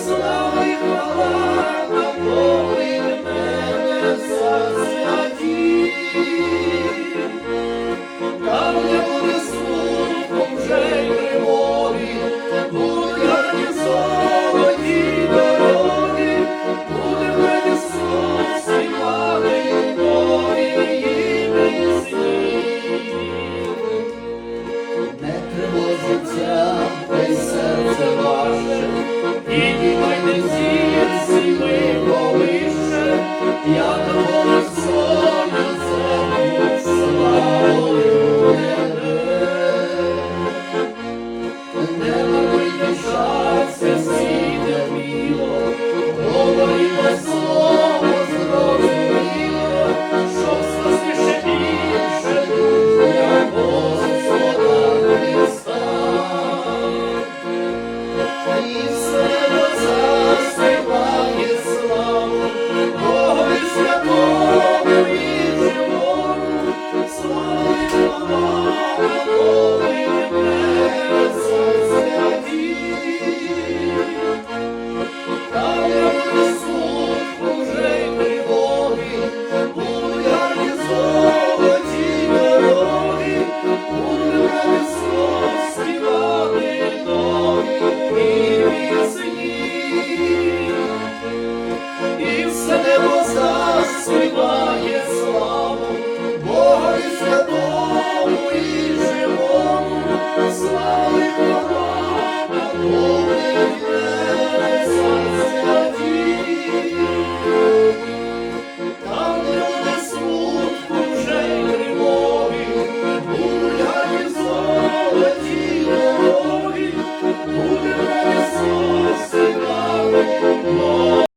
слава і хвала. Please. sweet boy.